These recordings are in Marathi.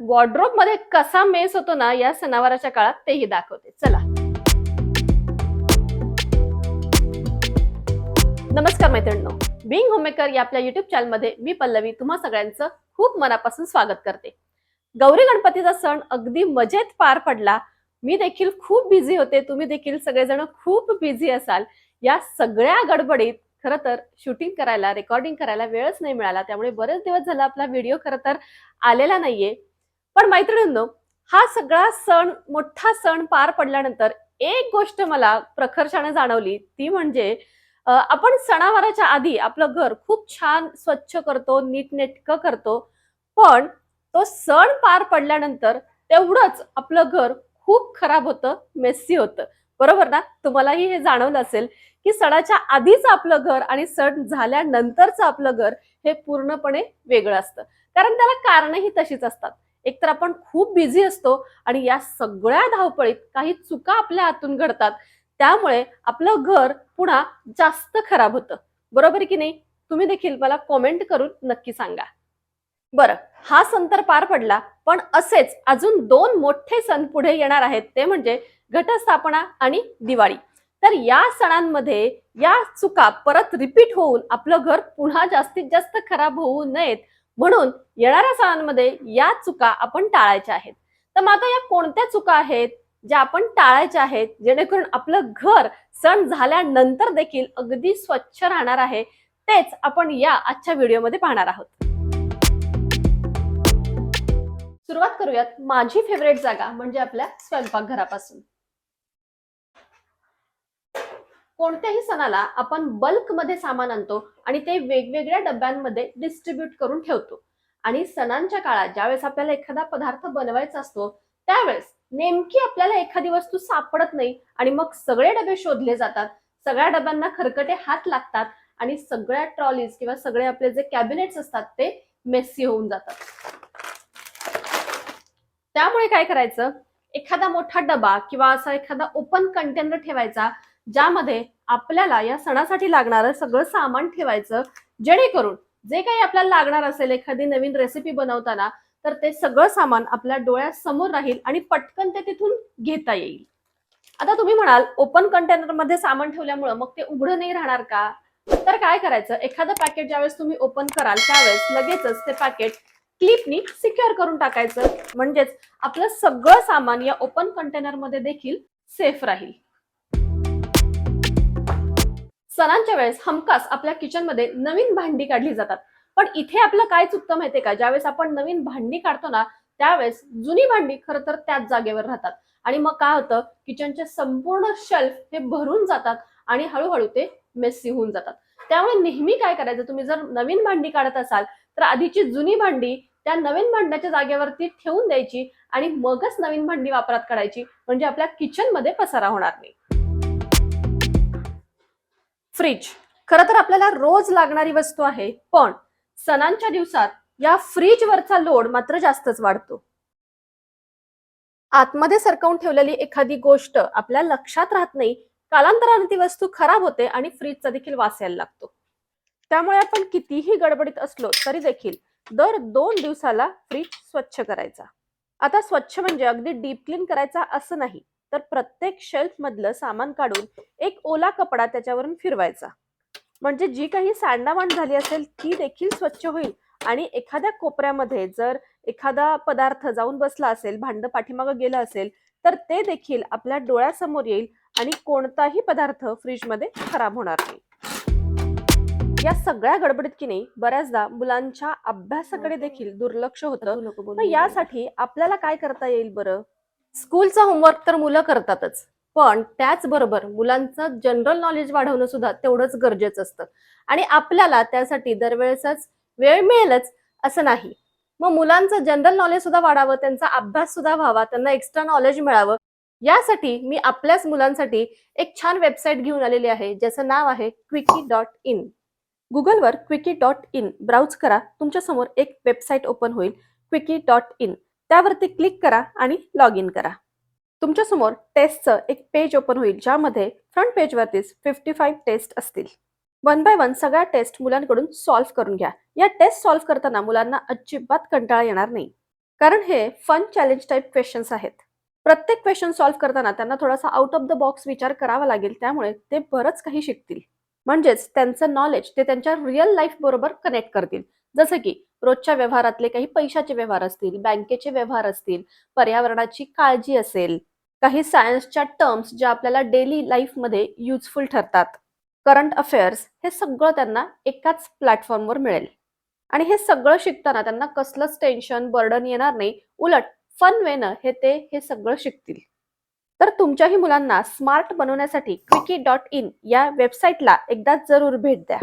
वॉर्ड्रोबमध्ये कसा मेस होतो ना या सणावाराच्या काळात तेही दाखवते. चला. नमस्कार मैत्रिणींनो. बिंग होमेकर या आपल्या युट्यूब चॅनलमध्ये मी पल्लवी तुम्हा सगळ्यांचं खूप मनापासून स्वागत करते. गौरी गणपतीचा सण अगदी मजेत पार पडला. मी देखील खूप बिझी होते. तुम्ही देखील सगळेजण खूप बिझी असाल. या सगळ्या गडबडीत खरं तर शूटिंग करायला रेकॉर्डिंग करायला वेळच नाही मिळाला. त्यामुळे बरेच दिवस झाला आपला व्हिडिओ खरं तर आलेला नाहीये. पण मैत्रिणींनो हा सगळा सण मोठा सण पार पडल्यानंतर एक गोष्ट मला प्रखर्षाने जाणवली ती म्हणजे आपण सणावाराच्या आधी आपलं घर खूप छान स्वच्छ करतो नीटनेटकं करतो पण तो सण पार पडल्यानंतर तेवढंच आपलं घर खूप खराब होतं मेस्सी होतं. बरोबर ना? तुम्हालाही हे जाणवलं असेल की सणाच्या आधीच आपलं घर आणि सण झाल्यानंतरचं आपलं घर हे पूर्णपणे वेगळं असतं. कारण त्याला कारणही तशीच असतात. एकतर आपण खूप बिझी असतो आणि या सगळ्या धावपळीत काही चुका आपल्या हातून घडतात. त्यामुळे आपलं घर पुन्हा जास्त खराब होतं. बरोबर की नाही? तुम्ही देखील मला कॉमेंट करून नक्की सांगा. बरं हा सण तर पार पडला पण असेच अजून दोन मोठे सण पुढे येणार आहेत. ते म्हणजे घटस्थापना आणि दिवाळी. तर या सणांमध्ये या चुका परत रिपीट होऊन आपलं घर पुन्हा जास्तीत जास्त खराब होऊ नयेत. म्हणून येणाऱ्या सणांमध्ये या चुका आपण टाळायच्या आहेत. तर मग आता या कोणत्या चुका आहेत ज्या आपण टाळायच्या आहेत? जेणेकरून आपलं घर सण झाल्यानंतर देखील अगदी स्वच्छ राहणार आहे तेच आपण या आजच्या व्हिडिओमध्ये पाहणार आहोत. सुरुवात करूयात माझी फेवरेट जागा म्हणजे आपल्या स्वयंपाकघरापासून. कोणत्याही सणाला आपण बल्कमध्ये सामान आणतो आणि ते वेगवेगळ्या डब्यांमध्ये डिस्ट्रीब्यूट करून ठेवतो. आणि सणांच्या काळात ज्यावेळेस आपल्याला एखादा पदार्थ बनवायचा असतो त्यावेळेस नेमकी आपल्याला एखादी वस्तू सापडत नाही आणि मग सगळे डबे शोधले जातात. सगळ्या डब्यांना खरकटे हात लागतात आणि सगळ्या ट्रॉलीज किंवा सगळे आपले जे कॅबिनेट्स असतात ते मेस्सी होऊन जातात. त्यामुळे काय करायचं? एखादा मोठा डबा किंवा असा एखादा ओपन कंटेनर ठेवायचा ज्यामध्ये आपल्याला या सणासाठी लागणारं सगळं सामान ठेवायचं जेणेकरून जे काही आपल्याला लागणार असेल एखादी नवीन रेसिपी बनवताना तर ते सगळं सामान आपल्या डोळ्यासमोर राहील आणि पटकन ते तिथून घेता येईल. आता तुम्ही म्हणाल ओपन कंटेनरमध्ये सामान ठेवल्यामुळं मग ते उघडं नाही राहणार का? तर काय करायचं? एखादं पॅकेट ज्यावेळेस तुम्ही ओपन कराल त्यावेळेस लगेचच ते पॅकेट क्लिपनी सिक्युअर करून टाकायचं. म्हणजेच आपलं सगळं सामान या ओपन कंटेनरमध्ये देखील सेफ राहील. सणांच्या वेळेस हमखास आपल्या किचनमध्ये नवीन भांडी काढली जातात. पण इथे आपलं काय चुकतं माहितीये का ज्यावेळेस आपण नवीन भांडी काढतो ना त्यावेळेस जुनी भांडी खरं तर त्याच जागेवर राहतात. आणि मग काय होतं? किचनचे संपूर्ण शेल्फ हे भरून जातात आणि हळूहळू ते मेस्सी होऊन जातात. त्यामुळे नेहमी काय करायचं? तुम्ही जर नवीन भांडी काढत असाल तर आधीची जुनी भांडी त्या नवीन भांड्याच्या जागेवरती ठेवून द्यायची आणि मगच नवीन भांडी वापरात काढायची. म्हणजे आपल्या किचनमध्ये पसारा होणार नाही. फ्रीज खरं तर आपल्याला रोज लागणारी वस्तू आहे पण सणांच्या दिवसात या फ्रीजवरचा लोड मात्र जास्तच वाढतो. आतमध्ये सरकवून ठेवलेली एखादी गोष्ट आपल्या लक्षात राहत नाही कालांतराने ती वस्तू खराब होते आणि फ्रीजचा देखील वास यायला लागतो. त्यामुळे आपण कितीही गडबडीत असलो तरी देखील दर दोन दिवसाला फ्रीज स्वच्छ करायचा. आता स्वच्छ म्हणजे अगदी डीप क्लीन करायचा असं नाही. तर प्रत्येक शेल्फ मधलं सामान काढून एक ओला कपडा त्याच्यावरून फिरवायचा. म्हणजे जी काही सांडामांड झाली असेल ती देखील स्वच्छ होईल. आणि एखाद्या कोपऱ्यामध्ये जर एखादा पदार्थ जाऊन बसला असेल भांड पाठीमागं गेलं असेल तर ते देखील आपल्या डोळ्यासमोर येईल आणि कोणताही पदार्थ फ्रीजमध्ये खराब होणार नाही. या सगळ्या गडबडीत की नाही बऱ्याचदा मुलांच्या अभ्यासाकडे देखील दुर्लक्ष होतं. यासाठी आपल्याला काय करता येईल बरं? स्कूलचा होमवर्क तर मुलं करतातच पण त्याचबरोबर मुलांचं जनरल नॉलेज वाढवणं सुद्धा तेवढंच गरजेचं असतं. आणि आपल्याला त्यासाठी दरवेळेसच वेळ मिळेलच असं नाही. मग मुलांचं जनरल नॉलेज सुद्धा वाढावं त्यांचा अभ्यास सुद्धा व्हावा त्यांना एक्स्ट्रा नॉलेज मिळावं यासाठी मी आपल्याच मुलांसाठी एक छान वेबसाईट घेऊन आलेली आहे ज्याचं नाव आहे क्विकी डॉट इन. गुगलवर क्विकी डॉट इन ब्राउज करा तुमच्यासमोर एक वेबसाईट ओपन होईल क्विकी डॉट इन. त्यावरती क्लिक करा आणि लॉग इन करा. तुमच्यासमोर टेस्टचं एक पेज ओपन होईल ज्यामध्ये फ्रंट पेजवरतीच फिफ्टी फाईव्ह टेस्ट असतील. वन बाय वन सगळ्या टेस्ट मुलांकडून सॉल्व्ह करून घ्या. या टेस्ट सॉल्व्ह करताना मुलांना अजिबात कंटाळा येणार नाही. कारण हे फन चॅलेंज टाईप क्वेश्चन्स आहेत. प्रत्येक क्वेश्चन सॉल्व्ह करताना त्यांना थोडासा आउट ऑफ द बॉक्स विचार करावा लागेल त्यामुळे ते बरंच काही शिकतील. म्हणजेच त्यांचं नॉलेज ते त्यांच्या रिअल लाईफ बरोबर कनेक्ट करतील. जसं की रोजच्या व्यवहारातले काही पैशाचे व्यवहार असतील बँकेचे व्यवहार असतील पर्यावरणाची काळजी असेल काही सायन्सच्या टर्म्स ज्या आपल्याला डेली लाईफमध्ये युजफुल ठरतात. करंट अफेअर्स हे सगळं त्यांना एकाच प्लॅटफॉर्मवर मिळेल. आणि हे सगळं शिकताना त्यांना कसलंच टेन्शन बर्डन येणार नाही. उलट फन वेनं हे ते हे सगळं शिकतील. तर तुमच्याही मुलांना स्मार्ट बनवण्यासाठी क्विकी डॉट इन या वेबसाईटला एकदा जरूर भेट द्या.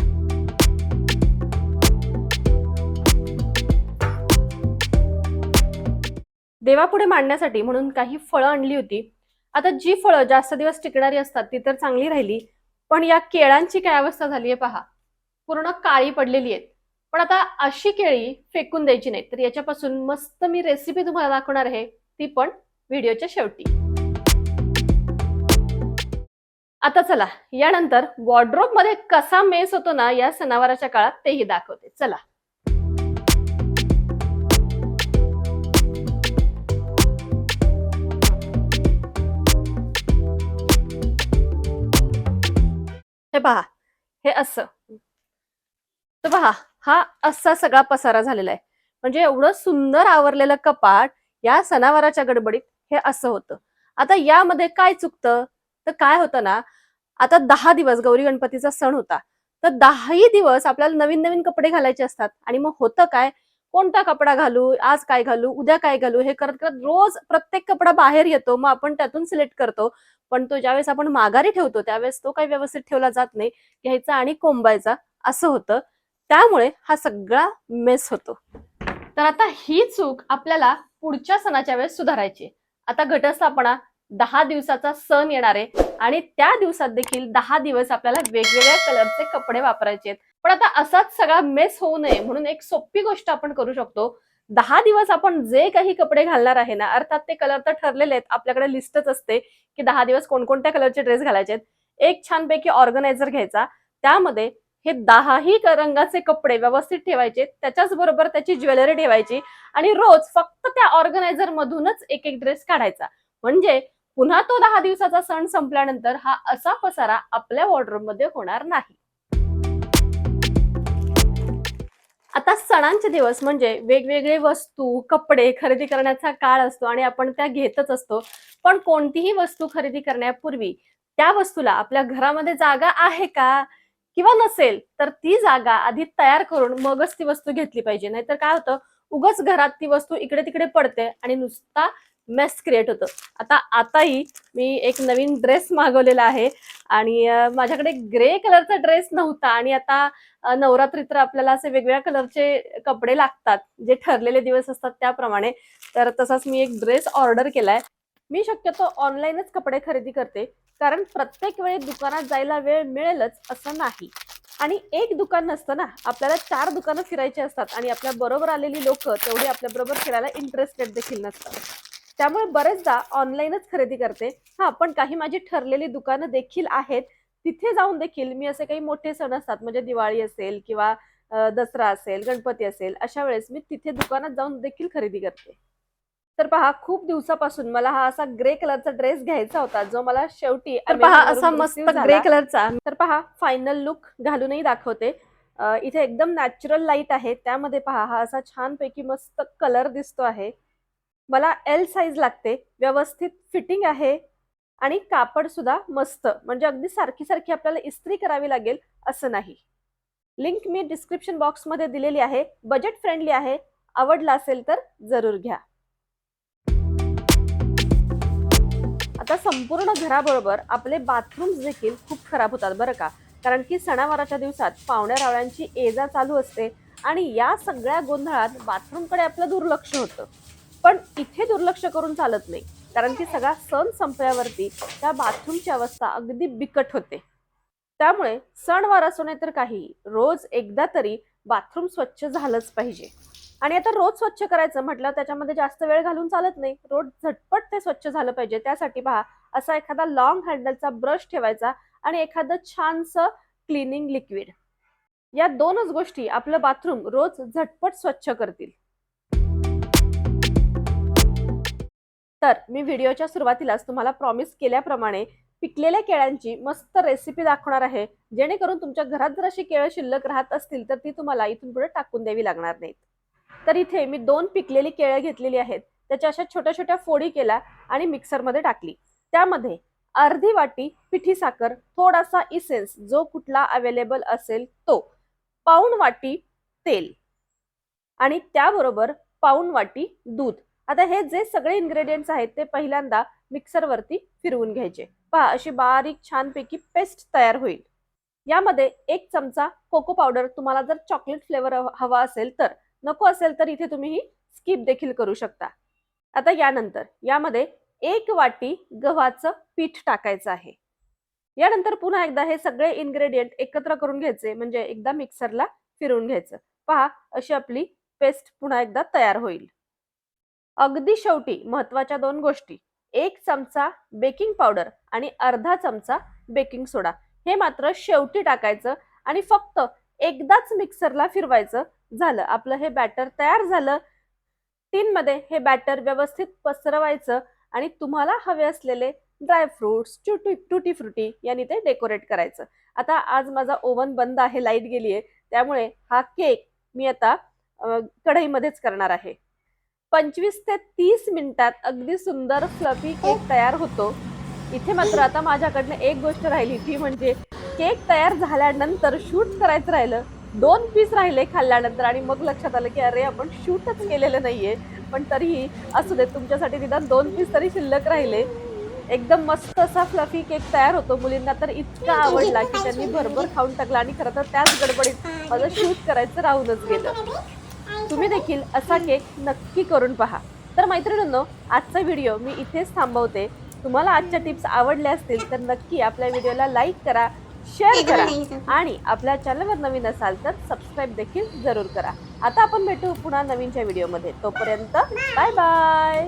देवापुढे मांडण्यासाठी म्हणून काही फळं आणली होती. आता जी फळं जास्त दिवस टिकणारी असतात ती तर चांगली राहिली पण या केळांची काय अवस्था झाली आहे पहा. पूर्ण काळी पडलेली आहेत. पण आता अशी केळी फेकून द्यायची नाही तर याच्यापासून मस्त मी रेसिपी तुम्हाला दाखवणार आहे ती पण व्हिडिओच्या शेवटी. आता चला यानंतर वॉर्ड्रोबमध्ये कसा मेस होतो ना या सणावाराच्या काळात तेही दाखवते. चला. हे पहा हे असं. तर पहा हा असा सगळा पसारा झालेला आहे. म्हणजे एवढं सुंदर आवरलेलं कपाट या सणावाराच्या गडबडीत हे असं होतं. आता यामध्ये काय चुकतं? तर काय होतं ना आता दहा दिवस गौरी गणपतीचा सण होता. तर दहाही दिवस आपल्याला नवीन नवीन कपडे घालायचे असतात. आणि मग होतं काय? कोणता कपडा घालू आज काय घालू उद्या काय घालू हे करत करत रोज प्रत्येक कपडा बाहेर येतो मग आपण त्यातून सिलेक्ट करतो. पण तो ज्यावेळेस आपण माघारी ठेवतो त्यावेळेस तो काही व्यवस्थित ठेवला जात नाही घ्यायचा आणि कोंबायचा असं होतं. त्यामुळे हा सगळा मेस होतो. तर आता ही चूक आपल्याला पुढच्या सणाच्या वेळेस सुधारायची आता घटस्थापना दहा दिवसाचा सण येणार आहे आणि त्या दिवसात देखील दहा दिवस आपल्याला वेगवेगळ्या कलरचे कपडे वापरायचे आहेत. पण आता असाच सगळा मेस होऊ नये म्हणून एक सोपी गोष्ट आपण करू शकतो. दहा दिवस आपण जे काही कपडे घालणार आहे ना अर्थात ते कलर तर ठरलेले आहेत आपल्याकडे लिस्टच असते की दहा दिवस कोणकोणत्या कलरचे ड्रेस घालायचे आहेत. एक छानपैकी ऑर्गनायझर घ्यायचा त्यामध्ये हे दहाही रंगाचे कपडे व्यवस्थित ठेवायचे त्याच्याच बरोबर त्याची ज्वेलरी ठेवायची आणि रोज फक्त त्या ऑर्गनायझर मधूनच एक एक ड्रेस काढायचा. म्हणजे पुन्हा तो दहा दिवसाचा सण संपल्यानंतर हा असा पसारा आपल्या वॉर्डरोबमध्ये होणार नाही. आता सणांचे दिवस म्हणजे वेगवेगळे वस्तू कपडे खरेदी करण्याचा काळ असतो आणि आपण त्या घेतच असतो. पण कोणतीही वस्तू खरेदी करण्यापूर्वी त्या वस्तूला आपल्या घरामध्ये जागा आहे का किंवा नसेल तर ती जागा आधी तयार करून मगच ती वस्तू घेतली पाहिजे. नाहीतर काय होतं उगच घरात ती वस्तू इकडे तिकडे पडते आणि नुसता मेस क्रिएट होतं. आता आताही मी एक नवीन ड्रेस मागवलेला आहे आणि माझ्याकडे ग्रे कलरचा ड्रेस नव्हता आणि आता नवरात्री तर आपल्याला असे वेगवेगळ्या कलरचे कपडे लागतात जे ठरलेले दिवस असतात त्याप्रमाणे. तर तसाच मी एक ड्रेस ऑर्डर केलाय. मी शक्यतो ऑनलाईनच कपडे खरेदी करते कारण प्रत्येक वेळी दुकानात जायला वेळ मिळेलच असं नाही. आणि एक दुकान नसतं ना आपल्याला चार दुकानं फिरायची असतात आणि आपल्या बरोबर आलेली लोक तेवढी आपल्या बरोबर फिरायला इंटरेस्टेड देखील नसतात. त्यामुळे बरेचदा ऑनलाईनच खरेदी करते. हा पण काही माझी ठरलेली दुकानं देखील आहेत. तिथे जाऊन देखील मी असे काही मोठे सण असतात म्हणजे दिवाळी असेल किंवा दसरा असेल गणपती असेल अशा वेळेस मी तिथे दुकानात जाऊन देखील खरेदी करते. तर पहा खूप दिवसापासून मला हा असा ग्रे कलरचा ड्रेस घ्यायचा होता जो मला शेवटी तर पहा असा मस्त. ग्रे कलरचा. तर पहा फायनल लुक घालूनही दाखवते. इथे एकदम नॅचरल लाइट आहे. त्यामध्ये पहा हा असा छानपैकी मस्त कलर दिसतो आहे. मला एल साईज लागते व्यवस्थित फिटिंग आहे आणि कापड सुद्धा मस्त. म्हणजे अगदी सारखी सारखी आपल्याला इस्त्री करावी लागेल असं नाही. लिंक मी डिस्क्रिप्शन बॉक्समध्ये दिलेली आहे. बजेट फ्रेंडली आहे. आवडला असेल तर जरूर घ्या. आता संपूर्ण घराबरोबर आपले बाथरूम्स देखील खूप खराब होतात बरं का? कारण की सणावाराच्या दिवसात पाहुण्या रावळ्यांची एजा चालू असते आणि या सगळ्या गोंधळात बाथरूमकडे आपलं दुर्लक्ष होतं. पण इथे दुर्लक्ष करून चालत नाही. कारण की सगळा सण संपल्यावरती त्या बाथरूमची अवस्था अगदी बिकट होते. त्यामुळे सणवार असो नाही तर काही रोज एकदा तरी बाथरूम स्वच्छ झालंच पाहिजे. आणि आता रोज स्वच्छ करायचं म्हटलं त्याच्यामध्ये जास्त वेळ घालून चालत नाही. रोज झटपट ते स्वच्छ झालं पाहिजे. त्यासाठी पहा असा एखादा लॉंग हँडलचा ब्रश ठेवायचा आणि एखादं छानसं क्लिनिंग लिक्विड या दोनच गोष्टी आपलं बाथरूम रोज झटपट स्वच्छ करतील. तर मी व्हिडिओच्या सुरुवातीलाच तुम्हाला प्रॉमिस केल्याप्रमाणे पिकलेल्या केळ्यांची मस्त रेसिपी दाखवणार आहे. जेणेकरून तुमच्या घरात जर अशी केळं शिल्लक राहत असतील तर ती तुम्हाला इथून पुढे टाकून द्यावी लागणार नाहीत. तर इथे मी दोन पिकलेली केळं घेतलेली आहेत. त्याच्या अशा छोट्या छोट्या फोडी केल्या आणि मिक्सरमध्ये टाकली. त्यामध्ये अर्धी वाटी पिठी साखर थोडासा इसेन्स जो कुठला अवेलेबल असेल तो. पाऊण वाटी तेल. आणि त्याबरोबर पाऊण वाटी दूध. आता हे जे सगळे इन्ग्रेडियंट्स आहेत ते पहिल्यांदा मिक्सरवरती फिरवून घ्यायचे. पहा अशी बारीक छानपैकी पेस्ट तयार होईल. यामध्ये एक चमचा कोको पावडर तुम्हाला जर चॉकलेट फ्लेवर हवा असेल तर. नको असेल तर इथे तुम्ही ही स्किप देखील करू शकता. आता यानंतर यामध्ये एक वाटी गव्हाचं पीठ टाकायचं आहे. यानंतर पुन्हा एकदा हे सगळे इन्ग्रेडियंट एकत्र करून घ्यायचे म्हणजे एकदा मिक्सरला फिरवून घ्यायचं. पहा अशी आपली पेस्ट पुन्हा एकदा तयार होईल. अगदी शेवटी महत्त्वाच्या दोन गोष्टी. एक चमचा बेकिंग पावडर आणि अर्धा चमचा बेकिंग सोडा हे मात्र शेवटी टाकायचं आणि फक्त एकदाच मिक्सरला फिरवायचं. झालं. आपलं हे बॅटर तयार झालं. टीनमध्ये हे बॅटर व्यवस्थित पसरवायचं आणि तुम्हाला हवे असलेले ड्रायफ्रुट्स टुटी टुटी फ्रुटी यांनी ते डेकोरेट करायचं. आता आज माझा ओव्हन बंद आहे लाइट गेली आहे त्यामुळे हा केक मी आता कढईमध्येच करणार आहे. पंचवीस ते तीस मिनिटात अगदी सुंदर फ्लफी केक तयार होतो. इथे मात्र आता माझ्याकडनं एक गोष्ट राहिली ती म्हणजे केक तयार झाल्यानंतर शूट करायचं राहिलं. दोन पीस राहिले खाल्ल्यानंतर आणि मग लक्षात आलं की अरे आपण शूटच केलेलं नाहीये. पण तरीही असू दे तुमच्यासाठी निदान दोन पीस तरी शिल्लक राहिले. एकदम मस्त असा फ्लफी केक तयार होतो. मुलींना तर इतका आवडला की त्यांनी भरभर खाऊन टाकला आणि खरं तर त्याच गडबडीत माझं शूट करायचं राहूनच गेलं. तुम्ही देखील असा केक नक्की करून पहा. तर मैत्रिणींनो आजचा व्हिडिओ मी इथेच थांबवते. तुम्हाला आजच्या टिप्स आवडल्या असतील तर नक्की आपल्या व्हिडिओला लाईक करा शेअर करा आणि आपल्या चॅनलवर नवीन असाल तर सबस्क्राईब देखील जरूर करा. आता आपण भेटू पुन्हा नवीनच्या व्हिडिओमध्ये. तोपर्यंत बाय बाय.